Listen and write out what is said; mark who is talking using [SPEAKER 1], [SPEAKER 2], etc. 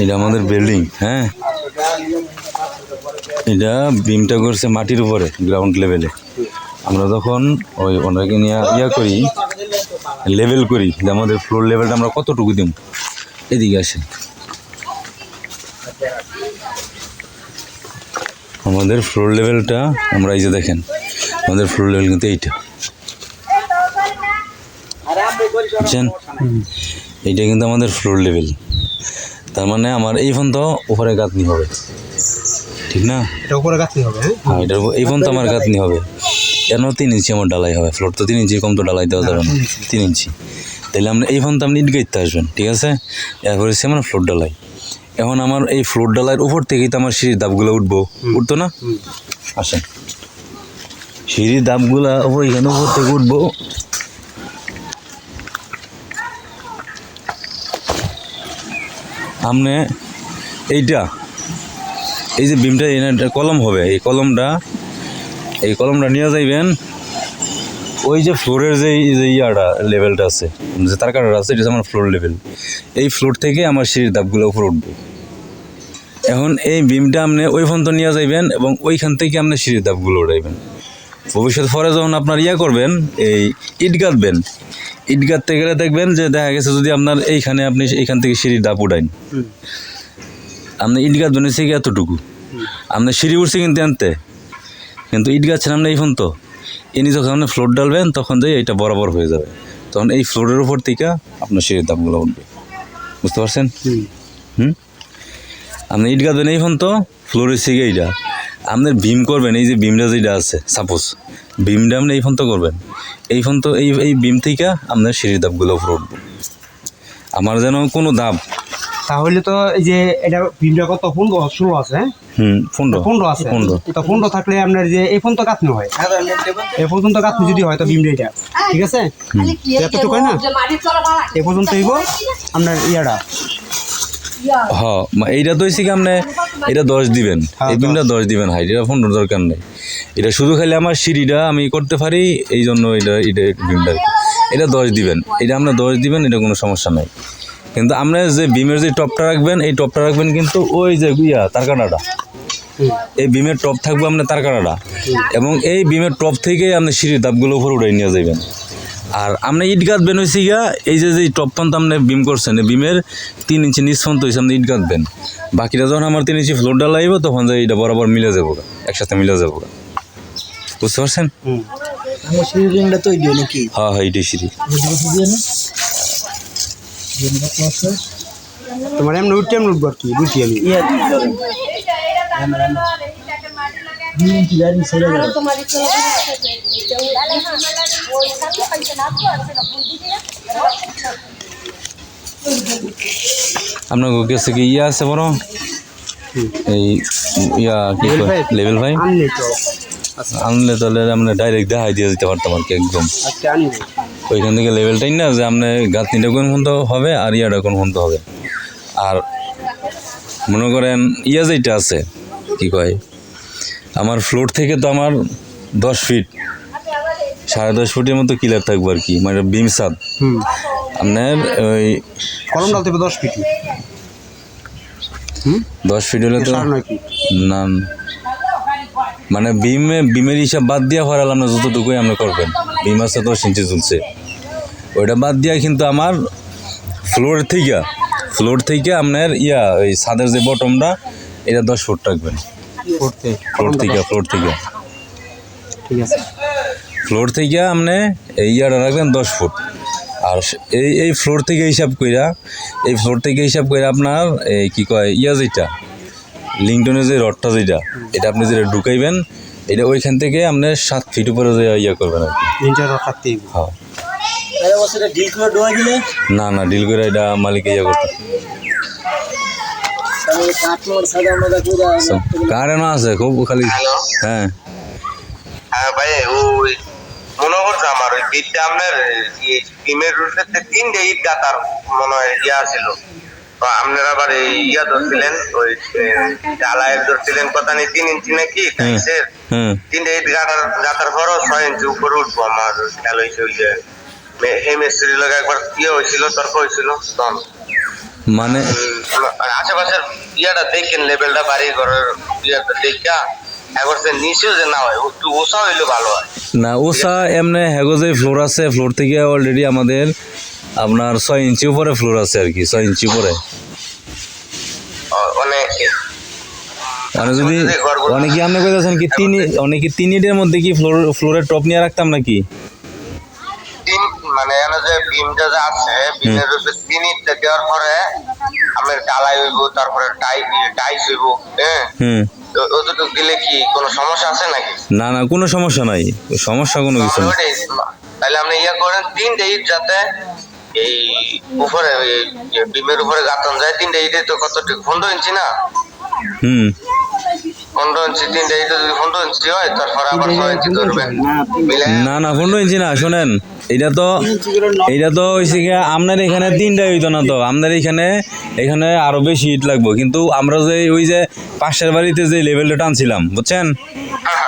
[SPEAKER 1] এটা আমাদের বিল্ডিং হ্যাঁ। এটা বিমটা করছে মাটির উপরে গ্রাউন্ড লেভেলে আমরা যখন ওই ওনাকে নিয়ে ইয়া করি লেভেল করি যে আমাদের ফ্লোর লেভেলটা আমরা কতটুকু দিম। এদিকে আসেন। আমাদের ফ্লোর লেভেলটা আমরা এই যে দেখেন, আমাদের ফ্লোর লেভেল কিন্তু এইটা। বুঝছেন? এইটা কিন্তু আমাদের ফ্লোর লেভেল তার মানে আমার এই ফোন তো উপরে গাঁথনি হবে। ঠিক না?
[SPEAKER 2] এটা উপরে গাঁথনি হবে হ্যাঁ?
[SPEAKER 1] হ্যাঁ এটার এই ফোন তো আমার গাঁথনি হবে। কেন তিন ইঞ্চি আমার ডালাই হবে? ফ্লোর তো তিন ইঞ্চি কম তো ডালাই দেওয়া যাবে না তিন ইঞ্চি। তাহলে আমরা এই ফোন তো আপনি ইট গাইতে আসবেন ঠিক আছে? এরপরে হচ্ছে আমার ফ্লোর ডালাই এখন আমার এই ফ্লোর ডালাইয়ের উপর থেকেই তো আমার সিঁড়ির দাপগুলো উঠবো। উঠতো না। আসেন। সিঁড়ির দাপগুলা উপর এখানে উপর থেকে উঠবো। আপনি এইটা। এই যে বিমটা কলম হবে, এই কলমটা এই কলমটা নিয়ে যাইবেন। ওই যে ফ্লোরের যে যে ইয়াটা লেভেলটা আছে, যে তার কাটাটা আছে এটা আমার ফ্লোর লেভেল এই ফ্লোর থেকে আমার সিঁড়ির ধাপগুলো উপর উঠবে। এখন এই বিমটা আপনি ওই পর্যন্ত নিয়ে যাইবেন এবং ওইখান থেকে আপনি সিঁড়ির ধাপগুলো উঠাইবেন। ভবিষ্যৎ পরে যখন আপনার ইয়া করবেন এই ইট গাঁথবেন ইট গাঁথতে গেলে দেখবেন যে দেখা গেছে যদি আপনার এইখানে আপনি এইখান থেকে সিঁড়ি ধাপ উঠাইন আপনি ইট গাঁথবেন হচ্ছে কি এতটুকু। আপনার সিঁড়ি উঠছে কিন্তু আনতে কিন্তু ইট গাছেন আপনি এই ফোন তো ইনি যখন আপনি ফ্লোর ডালবেন তখন যে এইটা বরাবর হয়ে যাবে। তখন এই ফ্লোরের উপর থেকে আপনার সিঁড়ির দামগুলো উঠবে। বুঝতে পারছেন?
[SPEAKER 2] হুম।
[SPEAKER 1] হুম? আপনি ইট গাঁথবেন এই ফোন তো ফ্লোরের সিগে এইটা। আপনার বিম করবেন এই যে বিমটা যেটা আছে সাপোজ বিমটা আপনি এই ফোন তো করবেন। এই ফোন তো এই এই বিম থেকে আপনার সিঁড়ির দাপগুলো উপরে উঠবে। আমার যেন কোনো দাব
[SPEAKER 2] তাহলে তো এই যে এটা বিমটা কত পনেরো ষোলো আছে হ্যাঁ?
[SPEAKER 1] হুম পনেরো।
[SPEAKER 2] পনেরো আছে।
[SPEAKER 1] পনেরো।
[SPEAKER 2] তো পনেরো থাকলে আপনার যে এই ফোন তো হয়। এই পর্যন্ত যদি হয় তো এটা। ঠিক আছে? এতটুকু হয় না? এ পর্যন্ত হইব আপনার ইয়াটা।
[SPEAKER 1] হ মা- এইটা তো হয়েছে আপনি এটা দশ দিবেন।
[SPEAKER 2] হ্যাঁ,
[SPEAKER 1] এই বিমটা দশ। দিবেন হাই এটা পনেরো দরকার নেই। এটা শুধু খালি আমার সিঁড়িটা আমি করতে পারি এই জন্য এটা এটা বিমটা এটা দশ দিবেন। এটা আপনার দশ দিবেন এটা কোনো সমস্যা নাই। কিন্তু আপনি যে বিমের যে টপটা রাখবেন এই টপটা রাখবেন কিন্তু ওই যে ইয়া তারকাটাটা এই বিমের টপ থাকবে আপনার তারকাটাটা এবং এই বিমের টপ থেকেই আপনি সিঁড়ির দাপগুলো উপরে উঠাই নিয়ে যাবেন আর আপনি ইট গাঁথবেন হয়েছে গিয়া এই যে যে টপ পন্ত আপনি বিম করছেন বিমের তিন ইঞ্চি নিচ পন্ত হয়েছে আপনি ইট গাঁথবেন বাকিটা যখন আমার তিন ইঞ্চি ফ্লোর ডালাইব তখন যে এটা বরাবর মিলে যাব গা, একসাথে মিলে যাব গা। বুঝতে পারছেন?
[SPEAKER 3] আমার হয় নাকি?
[SPEAKER 1] হ্যাঁ হ্যাঁ এটাই সিঁড়ি।
[SPEAKER 2] তোমার এমনি উঠতে এমনি উঠবো আর কি বুঝছি আমি।
[SPEAKER 1] আপনার কাছে কি ইয়া আছে বড় এই ইয়া কি লেভেল ফাইভ
[SPEAKER 2] আনলে
[SPEAKER 1] তাহলে আমরা ডাইরেক্ট দেখাই দিয়ে দিতে পারতাম আর কি একদম। ওইখান থেকে লেভেলটাই না যে আপনার গাঁথনিটা কোন পর্যন্ত হবে আর ইয়াটা কোন পর্যন্ত হবে। আর মনে করেন ইয়া যেটা আছে কি কয়? আমার ফ্লোর থেকে তো আমার দশ ফিট সাড়ে দশ ফুটের মতো কিলার থাকব আর কি মানে বিম সাদ আপনার ওই
[SPEAKER 2] কলম ডালতে হবে দশ ফিট
[SPEAKER 1] দশ ফিট হলে তো না মানে বিমে বিমের হিসাব বাদ দিয়া হরাল আপনার যতটুকুই আপনি করবেন। বিম আছে দশ ইঞ্চি চলছে ওইটা বাদ দিয়া কিন্তু আমার ফ্লোর থেকে ফ্লোর থেকে আপনার ইয়া ওই ছাদের যে বটমটা এটা দশ ফুট রাখবেন ফ্লোর থেকে ফ্লোর থেকে
[SPEAKER 2] ঠিক আছে।
[SPEAKER 1] ফ্লোর থেকে আপনি এই ইয়াটা রাখবেন দশ ফুট। আর এই এই ফ্লোর থেকে হিসাব কইরা এই ফ্লোর থেকে হিসাব কইরা আপনার এই কি কয় ইয়া যেটা লিংটনের যে রডটা যেটা এটা আপনি যেটা ঢুকাইবেন এটা ওইখান থেকে আপনি সাত ফিট উপরে যে ইয়া করবেন আর কি। হ্যাঁ।
[SPEAKER 3] তাহলে বছরে ডিল করে ডোয়া দিলে?
[SPEAKER 1] না না ডিল করে এটা মালিক ইয়া করতে। কারেন্ট আছে খুব খালি হ্যাঁ।
[SPEAKER 4] হ্যাঁ ভাই ওই মনে করছে আমার ওই বিটটা আপনার ডিমের তিনটে ইট গাতার মনে হয় ইয়া ছিল। আপনারা আবার ইয়া ধরছিলেন ওই ঢালাইয়ের ধরছিলেন কথা নেই তিন ইঞ্চি নাকি? টাইসের তিনটে ইট গাতার গাতার পরও ছয় ইঞ্চি উপরে উঠবো আমার খেয়াল হয়েছে ওই যে মে- এই মিস্ত্রির লোক একবার ইয়ে হয়েছিল তর্ক হয়েছিল তখন
[SPEAKER 1] মানে
[SPEAKER 4] মানে আশেপাশের ইয়াটা দেখেন লেভেলটা বাড়ি ঘরের ইয়াটা দেখা। না হয় একটু ওসা হইলে ভালো হয়।
[SPEAKER 1] না ওসা এমনি হ্যাগো যে ফ্লোর আছে ফ্লোর থেকে অলরেডি আমাদের আপনার ছয় ইঞ্চি উপরে ফ্লোর আছে আর কি ছয় ইঞ্চি উপরে। মানে যদি অনেকে আপনি কইতেছেন কি তিন অনেকে তিন ইটের মধ্যে কি ফ্লোর ফ্লোরের টপ নিয়ে রাখতাম নাকি?
[SPEAKER 4] এখানে যে আছে উপরে তিন ইটটা দেওয়ার পরে আমার ডালাই হইব তারপরে টাই টাইস হইব হ্যাঁ? অতটুকু দিলে কি কোনো সমস্যা আছে নাকি?
[SPEAKER 1] না না কোনো সমস্যা নাই। সমস্যা কোনো কিছু না
[SPEAKER 4] তাহলে আপনি ইয়া করেন তিনটে ইট যাতে এই উপরে যে উপরে গাতন যায় তিনটে ইটে তো কতটুকু পনেরো ইঞ্চি না?
[SPEAKER 1] হুম।
[SPEAKER 4] পনেরো ইঞ্চি তিনটে ইটে যদি পনেরো ইঞ্চি হয় তারপরে আবার ছয় ইঞ্চি ধরবেন
[SPEAKER 1] না না পনেরো ইঞ্চি না শোনেন। এটা তো এটা তো হয়েছে কি আপনার এখানে তিনটা হইতো না তো। আপনার এখানে এখানে আরও বেশি ইট লাগবো। কিন্তু আমরা যে ওই যে পাশের বাড়িতে যে লেভেলটা টানছিলাম বুঝছেন?
[SPEAKER 4] হ্যাঁ,